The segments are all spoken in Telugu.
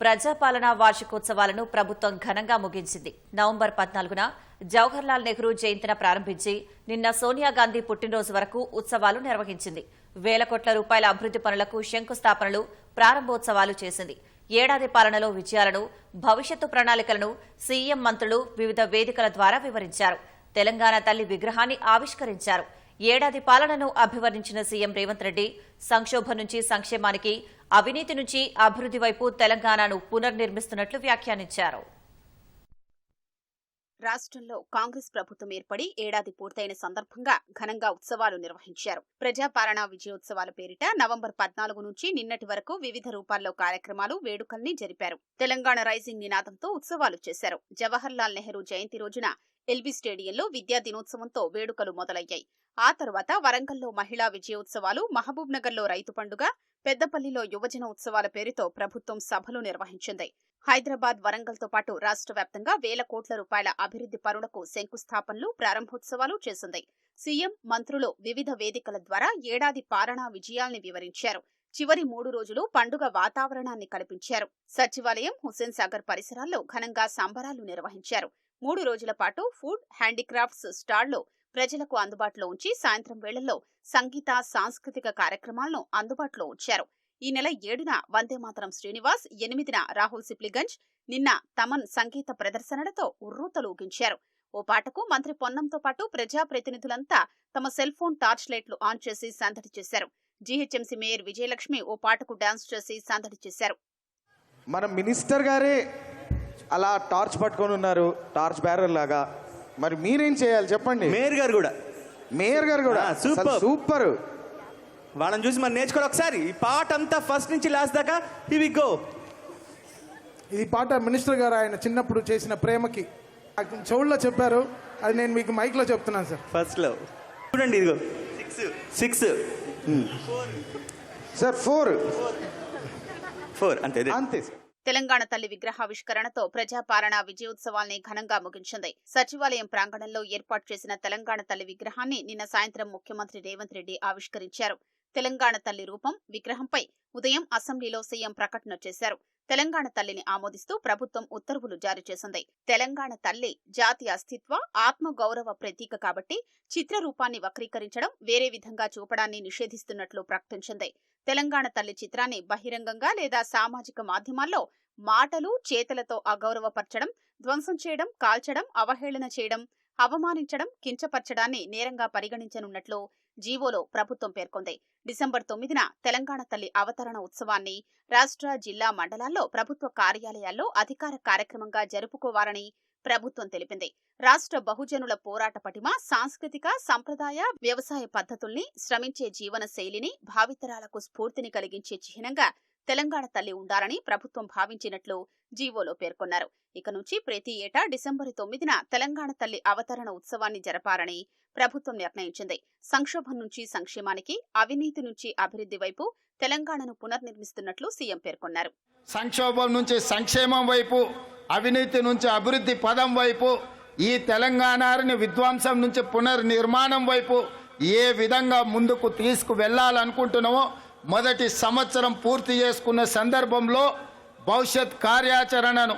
ప్రజాపాలన వార్షికోత్సవాలను ప్రభుత్వం ఘనంగా ముగించింది. నవంబర్ పద్నాలుగున జవహర్లాల్ నెహ్రూ జయంతిన ప్రారంభించి నిన్న సోనియా గాంధీ పుట్టినరోజు వరకు ఉత్సవాలు నిర్వహించింది. వేల కోట్ల రూపాయల అభివృద్ది పనులకు శంకుస్థాపనలు ప్రారంభోత్సవాలు చేసింది. ఏడాది పాలనలో విజయాలను భవిష్యత్తు ప్రణాళికలను సీఎం మంత్రులు వివిధ వేదికల ద్వారా వివరించారు. తెలంగాణ తల్లి విగ్రహాన్ని ఆవిష్కరించారు. ఏడాది పాలనను అభివర్ణించిన సీఎం రేవంత్ రెడ్డి సంక్షోభం నుంచి సంక్షేమానికి అవినీతి నుంచి అభివృద్ది వైపు తెలంగాణను పునర్నిర్మిస్తున్నట్లు వ్యాఖ్యానించారు. రాష్ట్రంలో కాంగ్రెస్ ప్రభుత్వం ఏర్పడి ఏడాది పూర్తయిన సందర్భంగా ఘనంగా ఉత్సవాలు నిర్వహించారు. ప్రజాపాలన విజయోత్సవాల పేరిట నవంబర్ పద్నాలుగు నుంచి నిన్నటి వరకు వివిధ రూపాల్లో కార్యక్రమాలు వేడుకల్ని జరిపారు. తెలంగాణ రైజింగ్ నినాదంతో ఉత్సవాలు చేశారు. జవహర్లాల్ నెహ్రూ జయంతి రోజున ఎల్బీ స్టేడియంలో విద్యా దినోత్సవంతో వేడుకలు మొదలయ్యాయి. ఆ తర్వాత వరంగల్లో మహిళా విజయోత్సవాలు మహబూబ్ నగర్లో రైతు పండుగ పెద్దపల్లిలో యువజన ఉత్సవాల పేరుతో ప్రభుత్వం సభలు నిర్వహించింది. హైదరాబాద్ వరంగల్తో పాటు రాష్ట్ర వ్యాప్తంగా వేల కోట్ల రూపాయల అభివృద్ది పనులకు శంకుస్థాపనలు ప్రారంభోత్సవాలు చేసింది. సీఎం మంత్రులు వివిధ వేదికల ద్వారా ఏడాది పాలనా విజయాల్ని వివరించారు. చివరి మూడు రోజులు పండుగ వాతావరణాన్ని కల్పించారు. సచివాలయం హుస్సేన్ సాగర్ పరిసరాల్లో ఘనంగా సంబరాలు నిర్వహించారు. మూడు రోజుల పాటు ఫుడ్ హ్యాండీక్రాఫ్ట్స్ స్టాల్లో ప్రజలకు అందుబాటులో ఉంచి సాయంత్రం వేళల్లో సంగీత సాంస్కృతిక కార్యక్రమాలను అందుబాటులో ఉంచారు. ఈ నెల ఏడున వందేమాతరం శ్రీనివాస్ ఎనిమిదిన రాహుల్ సిప్లిగంజ్ నిన్న తమన్ సంగీత ప్రదర్శనలతో ఉర్రూతలూగించారు ఓ పాటకు మంత్రి పొన్నంతో పాటు ప్రజాప్రతినిధులంతా తమ సెల్ ఫోన్ టార్చ్ లైట్లు ఆన్ చేసి సందడి చేశారు. జీహెచ్ఎంసీ మేయర్ విజయలక్ష్మి ఓ పాటకు డాన్స్ చేసి సందడి చేశారు. మన మినిస్టర్ గారే అలా టార్చ్ పట్టుకొని ఉన్నారు టార్చ్ బ్యారర్ లాగా. మరి మీరేం చేయాలి చెప్పండి. మేయర్ గారు కూడా. మేయర్ గారు కూడా. ఆ, సూపర్. సూపర్. వాళ్ళని చూసి మనం నేర్చుకోవాలి ఒకసారి. ఈ పాట అంతా ఫస్ట్ నుంచి లాస్ట్ దాకా హివి గో ఇది పాట మినిస్టర్ గారు ఆయన చిన్నప్పుడు చేసిన ప్రేమకి నాకు చెవుల్లో చెప్పారు. అది నేను మీకు మైక్లో చెప్తున్నాను సార్. ఫస్ట్లో. చూడండి ఇదిగో. Six six sir four four అంతే ఇదే. అంతే సార్. తెలంగాణ తల్లి విగ్రహావిష్కరణతో ప్రజాపాలన విజయోత్సవాల్ని ఘనంగా ముగించింది. సచివాలయం ప్రాంగణంలో ఏర్పాటు చేసిన తెలంగాణ తల్లి విగ్రహాన్ని నిన్న సాయంత్రం ముఖ్యమంత్రి రేవంత్ రెడ్డి ఆవిష్కరించారు. తెలంగాణ తల్లి రూపం విగ్రహంపై ఉదయం అసెంబ్లీలో సీఎం ప్రకటన చేశారు. తెలంగాణ తల్లిని ఆమోదిస్తూ ప్రభుత్వం ఉత్తర్వులు జారీ చేసింది. తెలంగాణ తల్లి జాతి అస్తిత్వ ఆత్మ గౌరవ ప్రతీక కాబట్టి చిత్ర రూపాన్ని వక్రీకరించడం వేరే విధంగా చూపడాన్ని నిషేధిస్తున్నట్లు ప్రకటించింది. తెలంగాణ తల్లి చిత్రాన్ని బహిరంగంగా లేదా సామాజిక మాధ్యమాల్లో మాటలు చేతలతో అగౌరవపరచడం ధ్వంసం చేయడం కాల్చడం అవహేళన చేయడం అవమానించడం కించపరచడాన్ని నేరంగా పరిగణించనున్నట్లు జీవోలో ప్రభుత్వం పేర్కొంది. డిసెంబర్ తొమ్మిదిన తెలంగాణ తల్లి అవతరణ ఉత్సవాన్ని రాష్ట్ర జిల్లా మండలాల్లో ప్రభుత్వ కార్యాలయాల్లో అధికార కార్యక్రమంగా జరుపుకోవాలని ప్రభుత్వం తెలిపింది. రాష్ట్ర బహుజనుల పోరాట పటిమ సాంస్కృతిక సంప్రదాయ వ్యవసాయ పద్ధతుల్ని శ్రమించే జీవన శైలిని భావితరాలకు స్ఫూర్తిని కలిగించే చిహ్నంగా తెలంగాణ తల్లి ఉండాలని ప్రభుత్వం భావించినట్లు జీవోలో పేర్కొన్నారు. ఇక నుంచి ప్రతి ఏటా డిసెంబర్ తొమ్మిదిన తెలంగాణ తల్లి అవతరణ ఉత్సవాన్ని జరపాలని ప్రభుత్వం నిర్ణయించింది. సంక్షోభం నుంచి సంక్షేమానికి అవినీతి నుంచి అభివృద్ధి వైపు తెలంగాణను పునర్నిర్మిస్తున్నట్లు సీఎం పేర్కొన్నారు. సంక్షోభం నుంచి సంక్షేమం వైపు అవినీతి నుంచి అభివృద్ధి పదం వైపు ఈ తెలంగాణని విధ్వంసం నుంచి పునర్నిర్మాణం వైపు ఏ విధంగా ముందుకు తీసుకు వెళ్ళాలనుకుంటున్నామో మొదటి సంవత్సరం పూర్తి చేసుకున్న సందర్భంలో భవిష్యత్ కార్యాచరణను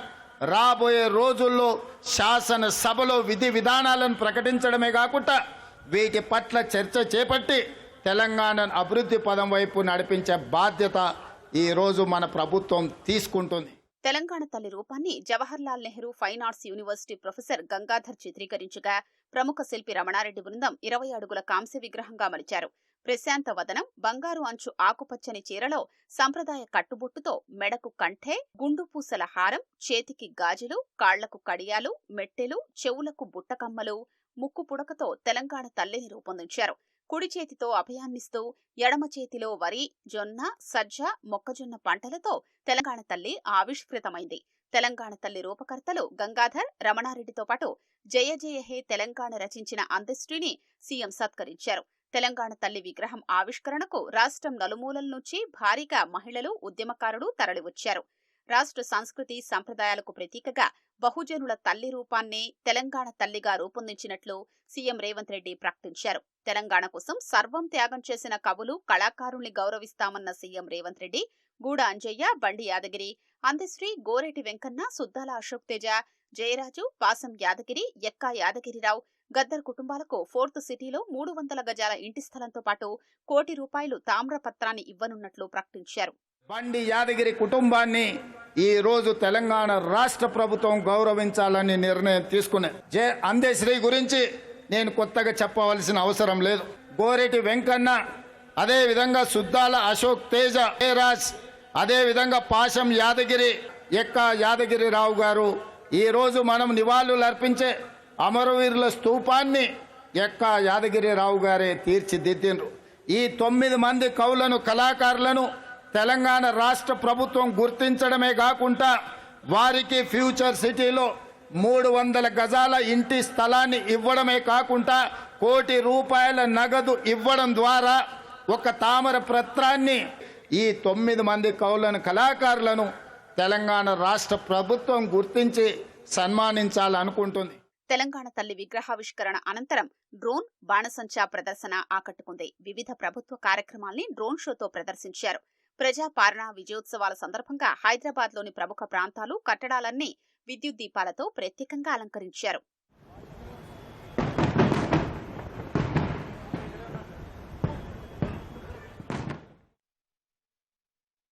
రాబోయే రోజుల్లో శాసనసభలో విధి విధానాలను ప్రకటించడమే కాకుండా వీటి పట్ల చర్చ చేపట్టి తెలంగాణను అభివృద్ధి పదం వైపు నడిపించే బాధ్యత ఈరోజు మన ప్రభుత్వం తీసుకుంటుంది. తెలంగాణ తల్లి రూపాన్ని Jawaharlal Nehru Fine Arts University professor Gangadhar చిత్రీకరించగా ప్రముఖ శిల్పి రమణారెడ్డి బృందం ఇరవై అడుగుల కాంస్య విగ్రహంగా మలిచారు. ప్రశాంత వదనం బంగారు అంచు ఆకుపచ్చని చీరలో సంప్రదాయ కట్టుబొట్టుతో మెడకు కంఠే గుండు పూసల హారం చేతికి గాజులు కాళ్ళకు కడియాలు మెట్టెలు చెవులకు బుట్టకమ్మలు ముక్కు పుడకతో తెలంగాణ తల్లిని రూపొందించారు. కుడి చేతితో అభయాన్నిస్తూ ఎడమ చేతిలో వరి జొన్న సజ్జ మొక్కజొన్న పంటలతో తెలంగాణ తల్లి ఆవిష్కృతమైంది. తెలంగాణ తల్లి రూపకర్తలు గంగాధర్ రమణారెడ్డితో పాటు జయ జయ హే తెలంగాణ రచించిన అందశ్రీని సీఎం సత్కరించారు. తెలంగాణ తల్లి విగ్రహం ఆవిష్కరణకు రాష్ట్రం నలుమూలల నుంచి భారీగా మహిళలు ఉద్యమకారులు తరలివచ్చారు. రాష్ట్ర సంస్కృతి సంప్రదాయాలకు ప్రతీకగా బహుజనుల తల్లి రూపాన్నే తెలంగాణ తల్లిగా రూపొందించినట్లు సీఎం రేవంత్ రెడ్డి ప్రకటించారు. తెలంగాణ కోసం సర్వం త్యాగం చేసిన కవులు కళాకారుల్ని గౌరవిస్తామన్న సీఎం రేవంత్ రెడ్డి గూడ అంజయ్య బండి యాదగిరి అందశ్రీ గోరెటి వెంకన్న సుద్దాల అశోక్ తేజ జయరాజు పాసం యాదగిరి ఎక్కా యాదగిరిరావు గద్దర్ కుటుంబాలకు ఫోర్త్ సిటీలో మూడు వందల గజాల ఇంటి స్థలంతో పాటు కోటి రూపాయలు తామ్రపత్రాన్ని ఇవ్వనున్నట్లు ప్రకటించారు. బండి యాదగిరి కుటుంబాన్ని ఈ రోజు తెలంగాణ రాష్ట్ర ప్రభుత్వం గౌరవించాలని నిర్ణయం తీసుకునే జే అందేశ్రీ గురించి నేను కొత్తగా చెప్పవలసిన అవసరం లేదు. గోరెటి వెంకన్న అదే విధంగా సుద్దాల అశోక్ తేజ రాజ్ అదే విధంగా పాశం యాదగిరి ఎక్క యాదగిరిరావు గారు ఈ రోజు మనం నివాళులు అర్పించే అమరవీరుల స్తూపాన్ని ఎక్క యాదగిరిరావు గారే తీర్చిదిద్దిండ్రు. ఈ తొమ్మిది మంది కవులను కళాకారులను తెలంగాణ రాష్ట్ర ప్రభుత్వం గుర్తించడమే కాకుండా వారికి ఫ్యూచర్ సిటీలో మూడు వందల గజాల ఇంటి స్థలాన్ని ఇవ్వడమే కాకుండా కోటి రూపాయల నగదు ఇవ్వడం ద్వారా ఒక తామర పత్రాన్ని ఈ తొమ్మిది మంది కవులను కళాకారులను తెలంగాణ రాష్ట్ర ప్రభుత్వం గుర్తించి సన్మానించాలనుకుంటుంది. తెలంగాణ తల్లి విగ్రహావిష్కరణ అనంతరం డ్రోన్ బాణసంచా ప్రదర్శన ఆకట్టుకుంది. వివిధ ప్రభుత్వ కార్యక్రమాల్ని డ్రోన్ షోతో ప్రదర్శించారు. ప్రజాపాలన విజయోత్సవాల సందర్భంగా హైదరాబాద్లోని ప్రముఖ ప్రాంతాలు కట్టడాలన్నీ విద్యుత్ దీపాలతో ప్రత్యేకంగా అలంకరించారు.